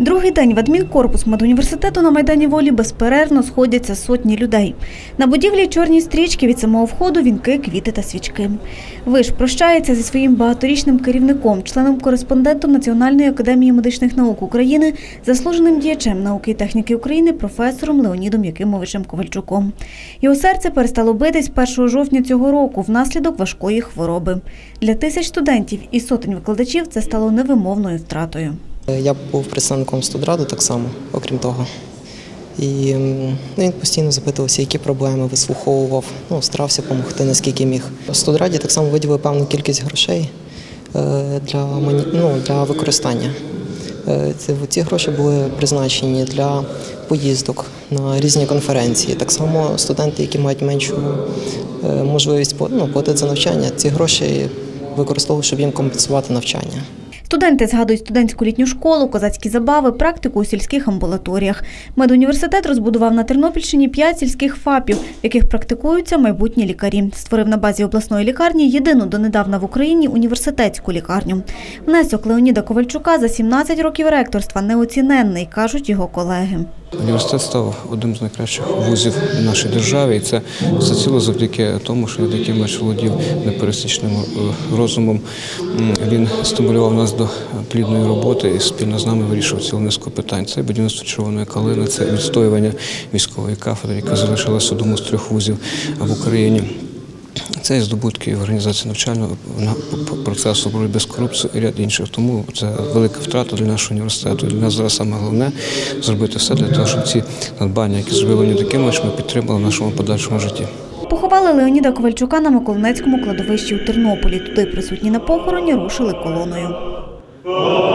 Другий день в адмінкорпус медуніверситету на Майдані Волі безперервно сходяться сотні людей. На будівлі чорні стрічки від самого входу вінки, квіти та свічки. Виш прощається зі своїм багаторічним керівником, членом-кореспондентом Національної академії медичних наук України, заслуженим діячем науки і техніки України, професором Леонідом Якимовичем Ковальчуком. Його серце перестало битись 1 жовтня цього року внаслідок важкої хвороби. Для тисяч студентів і сотень викладачів це стало невимовною втратою. Я був представником студраду так само, окрім того. І ну, він постійно запитувався, які проблеми вислуховував, ну, старався допомогти, наскільки міг. Студраді так само виділили певну кількість грошей е, для, ну, для використання. Е, Ці, гроші були призначені для поїздок на різні конференції. Так само студенти, які мають меншу е, можливість ну, платити за навчання, ці гроші використовували, щоб їм компенсувати навчання. Студенти згадують студентську літню школу, козацькі забави, практику у сільських амбулаторіях. Медуніверситет розбудував на Тернопільщині п'ять сільських ФАПів, в яких практикуються майбутні лікарі. Створив на базі обласної лікарні єдину донедавна в Україні університетську лікарню. Внесок Леоніда Ковальчука за 17 років ректорства неоціненний, кажуть його колеги. Університет став одним з найкращих вузів в нашій державі, і це заціло завдяки тому, що Якимович володів непересічним е, розумом. Він стимулював нас до плідної роботи і спільно з нами вирішував цілу низку питань. Це будівництво червоної калини, це відстоювання військової кафедри, яка залишилася одному з трьох вузів в Україні. Це і здобутки організації навчального процесу боротьби з корупцією і ряд інших. Тому це велика втрата для нашого університету. Для нас зараз саме головне зробити все для того, щоб ці надбання, які зробили Леонід Якимович, ми підтримали в нашому подальшому житті. Поховали Леоніда Ковальчука на Миколинецькому кладовищі у Тернополі. Туди присутні на похороні рушили колоною. Oh.